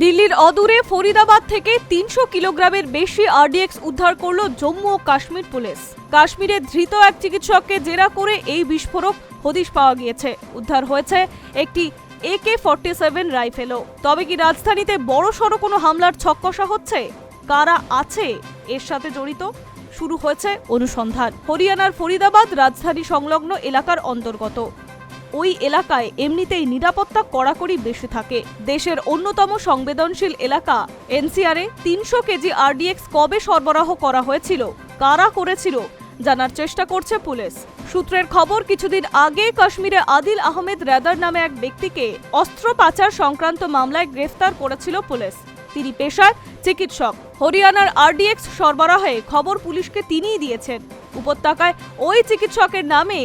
দিল্লির অদূরে ফরিদাবাদ থেকে তিনশো কিলোগ্রামের বেশি আরডিএক্স উদ্ধার করল জম্মু ও কাশ্মীর পুলিশ। কাশ্মীরে ধৃত এক চিকিৎসককে জেরা করে এই বিস্ফোরক হদিশ পাওয়া গিয়েছে। উদ্ধার হয়েছে একটি একে ফর্টি সেভেন রাইফেলও। তবে কি রাজধানীতে বড় সড়ো কোনো হামলার ছক্কষা হচ্ছে? কারা আছে এর সাথে জড়িত? শুরু হয়েছে অনুসন্ধান। হরিয়ানার ফরিদাবাদ রাজধানী সংলগ্ন এলাকার অন্তর্গত। ওই এলাকায় এমনিতেই নিরাপত্তা কড়াকড়ি বেশি থাকে। দেশের অন্যতম সংবেদনশীল এলাকা, এনসিআরে তিনশো কেজি আরডিএক্স কবে সরবরাহ করা হয়েছিল, কারা করেছিল, জানার চেষ্টা করছে পুলিশ। সূত্রের খবর, কিছুদিন আগে কাশ্মীরে আদিল আহমেদ রেদার নামে এক ব্যক্তিকে অস্ত্র পাচার সংক্রান্ত মামলায় গ্রেফতার করেছিল পুলিশ। তিনি পেশার চিকিৎসক। হরিয়ানার আরডিএক্স সরবরাহে খবর পুলিশকে তিনিই দিয়েছেন। উপত্যকায় ওই চিকিৎসকের নামে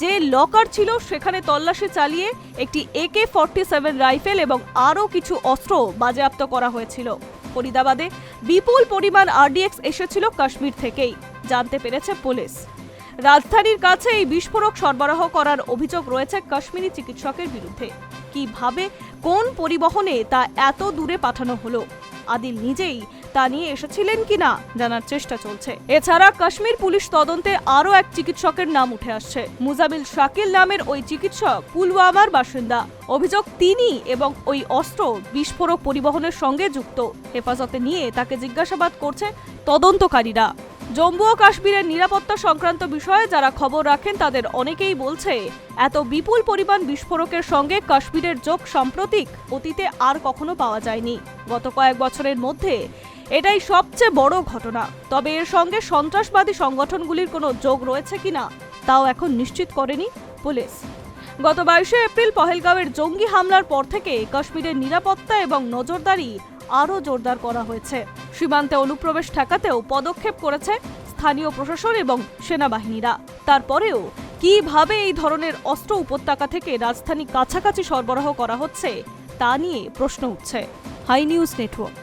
যে লকার ছিল সেখানে তল্লাশি চালিয়ে একটি একে ফর্টি সেভেন রাইফেল এবং আরও কিছু অস্ত্র বাজেয়াপ্ত করা হয়েছিল। ফরিদাবাদে বিপুল পরিমাণ আরডিএক্স এসেছিল কাশ্মীর থেকেই, জানতে পেরেছে পুলিশ। রাজধানীর কাছে এই বিস্ফোরক সরবরাহ করার অভিযোগ রয়েছে কাশ্মীরি চিকিৎসকের বিরুদ্ধে। কীভাবে, কোন পরিবহনে তা এত দূরে পাঠানো হলো? আদিল নিজেই তা নিয়ে এসেছিলেন কিনা জানার চেষ্টা চলছে। এছাড়া কাশ্মীর পুলিশ তদন্তে আরও এক চিকিৎসকের নাম উঠে আসছে। মুজামিল শাকিল নামের ওই চিকিৎসক পুলওয়ামার বাসিন্দা। অভিযোগ তিনি এবং ওই অস্ত্র বিস্ফোরক পরিবহনের সঙ্গে যুক্ত। হেফাজতে নিয়ে তাকে জিজ্ঞাসাবাদ করছে তদন্তকারীরা। জম্মু ও কাশ্মীরের নিরাপত্তা সংক্রান্ত বিষয়ে যারা খবর রাখেন, তাদের অনেকেই বলছে, এত বিপুল পরিমাণ বিস্ফোরকের সঙ্গে কাশ্মীরের যোগ সাম্প্রতিক অতীতে আর কখনো পাওয়া যায়নি। গত কয়েক বছরের মধ্যে এটাই সবচেয়ে বড় ঘটনা। তবে এর সঙ্গে সন্ত্রাসবাদী সংগঠনগুলির কোনো যোগ রয়েছে কিনা তাও এখন নিশ্চিত করেনি পুলিশ। গত বাইশে এপ্রিল পহেলগাঁওয়ের জঙ্গি হামলার পর থেকে কাশ্মীরের নিরাপত্তা এবং নজরদারি আরও জোরদার করা হয়েছে। সীমান্তে অনুপ্রবেশ ঠেকাতেও পদক্ষেপ করেছে স্থানীয় প্রশাসন এবং সেনাবাহিনীরা। তারপরেও কীভাবে এই ধরনের অস্ত্র উপত্যকা থেকে রাজধানী কাছাকাছি সরবরাহ করা হচ্ছে, তা নিয়ে প্রশ্ন উঠছে। High news network.